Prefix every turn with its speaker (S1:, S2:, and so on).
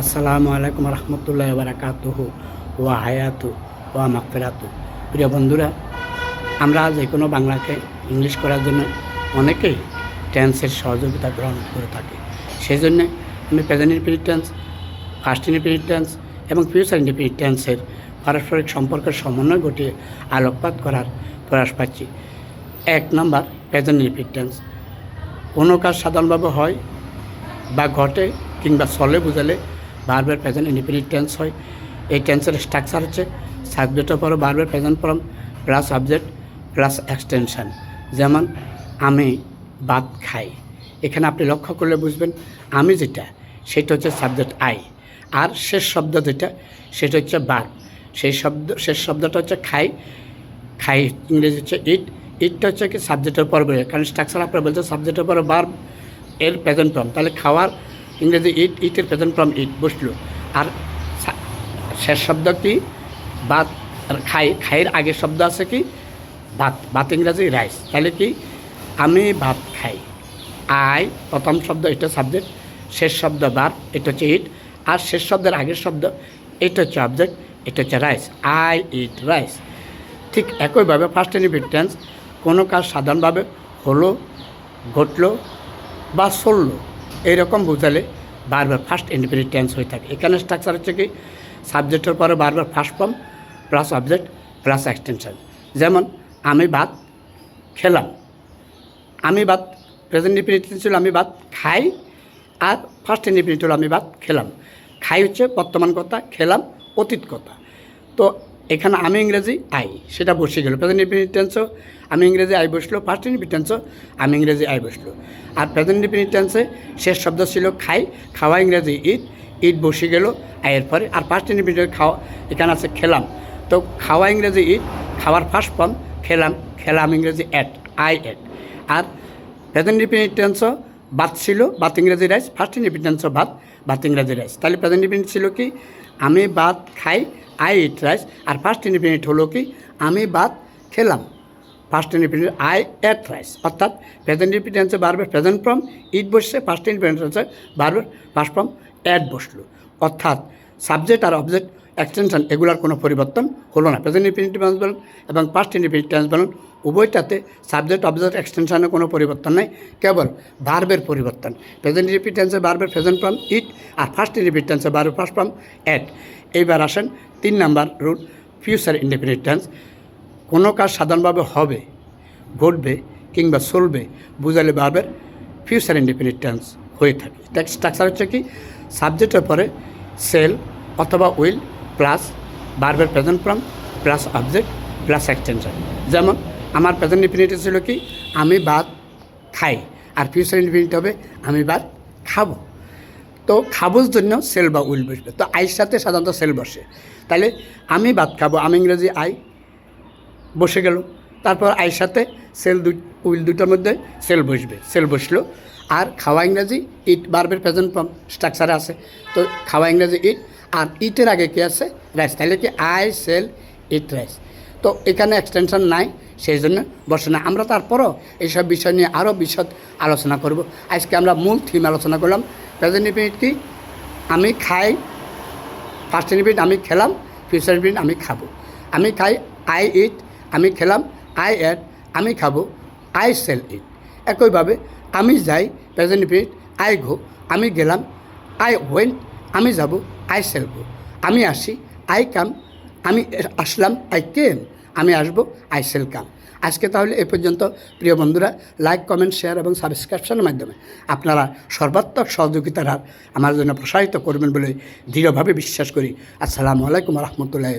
S1: আসসালামু আলাইকুম রহমতুল্লাহ বারাকাতুহ, ওয়া হায়াতু, ওয়া মাকফেরাতু প্রিয় বন্ধুরা, আমরা যে কোনো বাংলাকে ইংলিশ করার জন্য অনেকেই টেন্সের সহযোগিতা গ্রহণ করে থাকি। সেই জন্যে আমি present infinite tense first infinite tense এবং ফিউচার ইনফিনিট টেন্সের পারস্পরিক সম্পর্কের সমন্বয় ঘটিয়ে আলোকপাত করার প্রয়াস পাচ্ছি। এক নম্বর প্রেজেন্ট ইনফিনিট টেন্স কোনো কাজ সাধারণভাবে হয় বা ঘটে কিংবা চলে বুঝালে বারবার প্রেজেন্ট ইন্ডিপেন্ডেন্ট টেন্স হয়। এই টেন্সের স্ট্রাকচার হচ্ছে সাবজেক্টের পরে বারবার present form plus subject plus extension যেমন, আমি ভাত খাই। এখানে আপনি লক্ষ্য করলে বুঝবেন, আমি যেটা, সেটা হচ্ছে সাবজেক্ট আই আর শেষ শব্দ যেটা, সেটা হচ্ছে বার সেই শব্দ, শেষ শব্দটা হচ্ছে খাই। খাই ইংরেজি হচ্ছে ইট ইটটা হচ্ছে কি সাবজেক্টের পর কারণ স্ট্রাকচার আপনার বলছে সাবজেক্টের পরে বার এর প্রেজেন্ট ফর্ম তাহলে খাওয়ার ইংরেজি ইট, ইটের প্রেজেন্ট ফর্ম ইট বসল। আর শেষ শব্দ কি? ভাত খাই, খাইয়ের আগের শব্দ আছে কি? ভাত ভাত ইংরাজি রাইস। তাহলে কি? আমি ভাত খাই। আই, প্রথম শব্দ এটা সাবজেক্ট শেষ শব্দ বার এটা হচ্ছে ইট। আর শেষ শব্দের আগের শব্দ, এটা হচ্ছে অবজেক্ট এটা হচ্ছে রাইস। I, eat, rice. ঠিক একইভাবে ফার্স্ট টেন্স কোনো কাজ সাধারণভাবে হলো, ঘটলো বা চলল। এইরকম বোঝালে বারবার ফার্স্ট ইন্ডিপেন্ডেন্ট টেন্স হয়ে থাকে। এখানে স্ট্রাকচার হচ্ছে কি? সাবজেক্টের পরে বারবার first form plus object plus extension যেমন, আমি ভাত খেলাম। আমি ভাত প্রেজেন্ট ইন্ডিপেন্ডেন্ট ছিল, আমি ভাত খাই, আর ফার্স্ট ইন্ডিপেন্ডেন্ট হলো আমি ভাত খেলাম। খাই হচ্ছে বর্তমান কথা, খেলাম অতীত কথা। তো এখানে আমি ইংরেজি, আই। সেটা বসে গেল। প্রেজেন্ট ইন্ডিপেন্ডেন্সও আমি ইংরেজি, আই বসল। ফার্স্ট ইন্ডিপেন্ডেন্সও আমি ইংরেজি, আই বসল। আর প্রেজেন্ট ইন্ডিপেন্ডেন্সে শেষ শব্দ ছিল খাই। খাওয়া ইংরেজি ইট ইট বসে গেল আয়ের পরে। আর ফার্স্ট ইন্ডিপেন্ডেন্ট খাওয়া, এখানে আছে খেলাম। তো খাওয়া ইংরেজি ইট খাওয়ার ফার্স্ট ফর্ম খেলাম। খেলাম ইংরেজি অ্যাট আই অ্যাট আর প্রেজেন্ট ইন্ডিপেন্ডেন্সও ভাত ছিল ভাত ইংরেজি রাইস ফার্স্ট ইন্ডিপেন্ডেন্সও ভাত ভাত ইংরেজি রাইস তাহলে প্রেজেন্ট ইন্ডিপেন্ডেন্ট ছিল কি? আমি ভাত খাই আই ইট রাইস, আর ফার্স্ট ইন্ডিপেন্ডেন্ট হলো কি, আমি ভাত খেলাম। First independent I ate rice, অর্থাৎ প্রেজেন্ট ইন্ডিপেন্ডেন্সে বারবার প্রেজেন্ট ফর্ম ইট বসছে ফার্স্ট ইন্ডিপেন্ডেন্সে বারবার ফার্স্ট ফর্ম অ্যাড বসল। অর্থাৎ সাবজেক্ট আর অবজেক্ট এক্সটেনশন এগুলোর কোনো পরিবর্তন হলো না। প্রেজেন্ট ইন্ডিপেন্ডেন্ট টেন্স বলুন এবং পাস্ট ইন্ডিপেন্ডেন্ট টেন্স বলুন, উভয়টাতে সাবজেক্ট অবজেক্ট এক্সটেনশনের কোনো পরিবর্তন নেই, কেবল ভার্বের পরিবর্তন। প্রেজেন্ট ইন্ডিপেন্ডেন্ট টেন্সে ভার্বের প্রেজেন্ট ফর্ম ইট আর ফার্স্ট ইন্ডিপেন্ডেন্ট টেন্সে ফার্স্ট ফর্ম অ্যাড এইবার আসেন তিন নাম্বার রুট ফিউচার ইন্ডিপেন্ডেন্ট টেন্স কোনো কাজ সাধারণভাবে হবে, ঘটবে কিংবা চলবে, বুঝালে ভার্বের ফিউচার ইন্ডিপেন্ডেন্ট টেন্স হয়ে থাকে। টেক্সট স্ট্রাকচার হচ্ছে কি সাবজেক্টের পরে সেল অথবা উইল প্লাস বারবার present form plus object plus extension যেমন, আমার প্রেজেন্ট ইনফিনিটি ছিল কি, আমি ভাত খাই, আর ফিউচার ইনফিনিটি হবে, আমি ভাত খাব। তো খাবোর জন্য সেল বা উইল বসবে। তো আইয়ের সাথে সাধারণত সেল বসে। তাহলে আমি ভাত খাব, আমি ইংরেজি আই, বসে গেল। তারপর আইয়ের সাথে সেল দু উইল দুটোর মধ্যে সেল বসবে, সেল বসল। আর খাওয়া ইংরেজি, ইট, বারবের প্রেজেন্ট ফর্ম স্ট্রাকচারে আছে। তো খাওয়া ইংরেজি, ইট, আর ইটের আগে কি আছে? রাইস তাহলে কি আই, সেল, ইট রাইস তো এখানে এক্সটেনশন নাই, সেই জন্য বসে না। আমরা তারপরও এইসব বিষয় নিয়ে আরও বিশদ আলোচনা করব। আজকে আমরা মূল থিম আলোচনা করলাম প্রেজেন্ট ইনফিনিট কি? আমি খাই ফার্স্ট ইনফিনিট আমি খেলাম ফিউচার ইনফিনিট আমি খাব। আমি খাই আই ইট আমি খেলাম আই অ্যাড আমি খাব আই সেল ইট একইভাবে আমি যাই প্রেজেন্ট ইনফিনিট আই গো আমি গেলাম আই ওয়েন আমি যাব আই সেল গো আমি আসি আই কাম আমি আসলাম আই কেম আমি আসব আই সেল কাম আজকে তাহলে এ পর্যন্ত। প্রিয় বন্ধুরা লাইক কমেন্ট শেয়ার এবং সাবস্ক্রিপশনের মাধ্যমে আপনারা সর্বাত্মক সহযোগিতার হার আমার জন্য প্রসারিত করবেন বলে দৃঢ়ভাবে বিশ্বাস করি। আসসালামু আলাইকুম রহমতুল্লাহ।